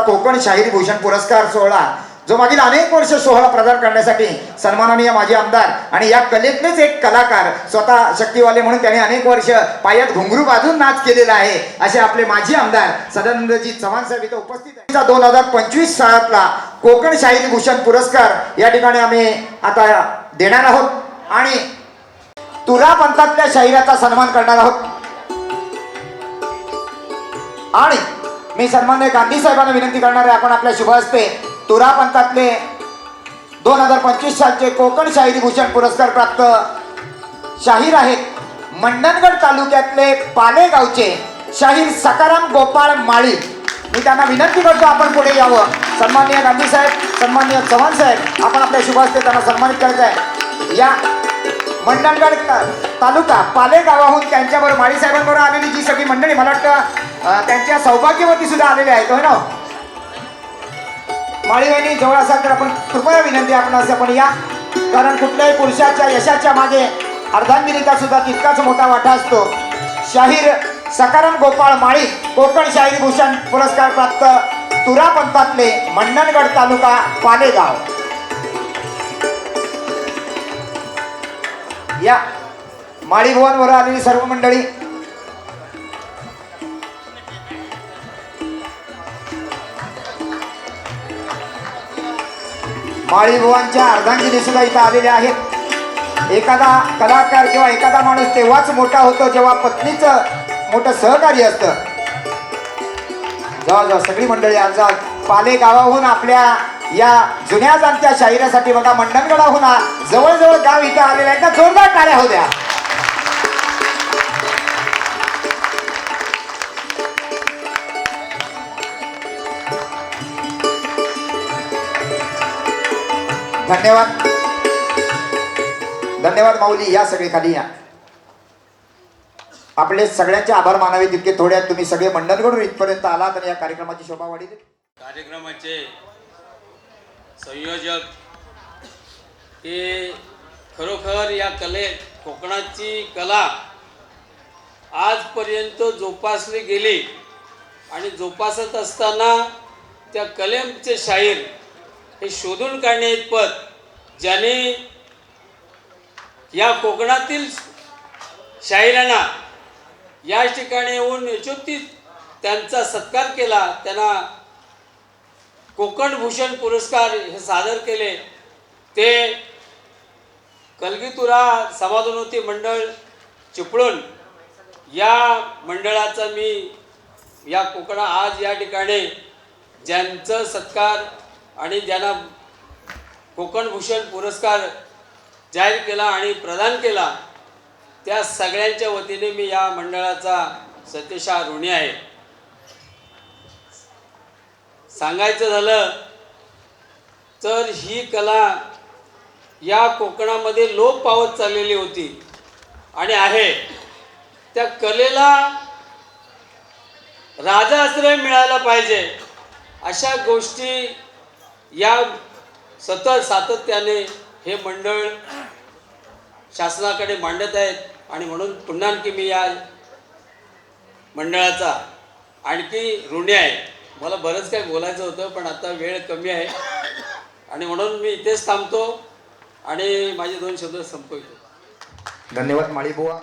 कोकण शाहीर भूषण पुरस्कार सोहळा जो मागील अनेक वर्ष सोहळा प्रदान करण्यासाठी सन्माननीय माजी आमदार आणि या कलेतलेच एक कलाकार स्वतः शक्तीवाले म्हणून त्याने अनेक वर्ष पायात घुंगरू बाजून नाच केलेला आहे असे आपले माजी आमदार सदानंदजी चव्हाण साहेब इथं उपस्थित दोन हजार पंचवीस सालातला कोकण शाहीर भूषण पुरस्कार या ठिकाणी आम्ही आता देणार आहोत आणि तुरा पंथातल्या शाहिराचा सन्मान करणार आहोत. आणि मी सन्मान्य गांधी साहेबांना विनंती करणार आहे आपण आपल्या शुभ हस्ते तुरा पंथातले दोन हजार पंचवीस सालचे कोकण शाहिरी भूषण पुरस्कार प्राप्त शाहीर आहेत. मंडणगड तालुक्यातले पालेगावचे शाहीर सकाराम गोपाळ माळी. मी त्यांना विनंती करतो आपण पुढे यावं. सन्माननीय गांधी साहेब सन्माननीय चव्हाण साहेब आपण आपल्या शुभ हस्ते त्यांना सन्मानित करायचं आहे. या मंडणगड तालुका पाले गावाहून त्यांच्याबरोबर माळी साहेबांबरोबर आलेली जी सगळी मंडळी मला वाटतं त्यांच्या सौभाग्यवती सुद्धा आलेले आहेत होय ना? माळी जवळ असाल तर आपण कृपया विनंती आपण असं पण या. कारण कुठल्याही पुरुषाच्या यशाच्या मागे अर्धांगिनीचा सुद्धा तितकाच मोठा वाटा असतो. शाहीर सकाराम गोपाळ माळी कोकण शाहीर भूषण पुरस्कार प्राप्त तुरा पंथातले मंडणगड तालुका पालेगाव. या. माळी भुवनवर आलेली सर्व मंडळी माळी भुवांच्या अर्धांगिनी सुद्धा इथं आलेल्या आहेत. एखादा कलाकार किंवा एखादा माणूस तेव्हाच मोठा होतो जेव्हा पत्नीचं मोठं सहकार्य असतं. जा जा सगळी मंडळी आज जा पाले गावाहून आपल्या या जुन्या जाणत्या शाहिरासाठी बघा मंडणगडाहून जवळजवळ गाव इथं आलेलं आहे का जोरदार टाळ्या होऊ धन्यवाद. धन्यवाद माऊली या सगळे खाली या. आपले सगळ्यांचे आभार मानावे तितके थोडे आहेत. तुम्ही सगळे मंडणकडून इथपर्यंत आलात आणि या कार्यक्रमाची शोभा वाढील. कार्यक्रमाचे संयोजक हे खरोखर या कले कोकणाची कला आजपर्यंत जोपासली गेली. आणि जोपासत असताना त्या कलेमचे शाहीर हे शोधून काढणे इतपत ज्याने या कोकणातील शाहिरांना या ठिकाणी येऊन यशोतीत त्यांचा सत्कार केला त्यांना कोकण भूषण पुरस्कार हे सादर केले. ते कलगीतुरा समाजोन्नती मंडळ चिपळूण या मंडळाचा मी या कोकणा आज या ठिकाणी ज्यांचं सत्कार आणि ज्यांना कोकण भूषण पुरस्कार जाहीर केला आणि प्रदान केला त्या सगळ्यांच्या वतीने मी या मंडळाचा सत्यशा ऋणी आहे. सांगायचं झालं तर ही कला या कोकणामध्ये लोप पावत चाललेली होती आणि आहे. त्या कलेला राजाश्रय मिळाला पाहिजे अशा गोष्टी या सतत सातत्याने हे मंडळ शासनाकडे मांडत आहेत आणि म्हणून पुन्हा आणखी मी या मंडळाचा आणखी ऋणी आहे. मला बरंच काही बोलायचं होतं पण आता वेळ कमी आहे. आणि म्हणून मी इथेच थांबतो आणि माझे दोन शब्द संपवतो. धन्यवाद माळी बुवा.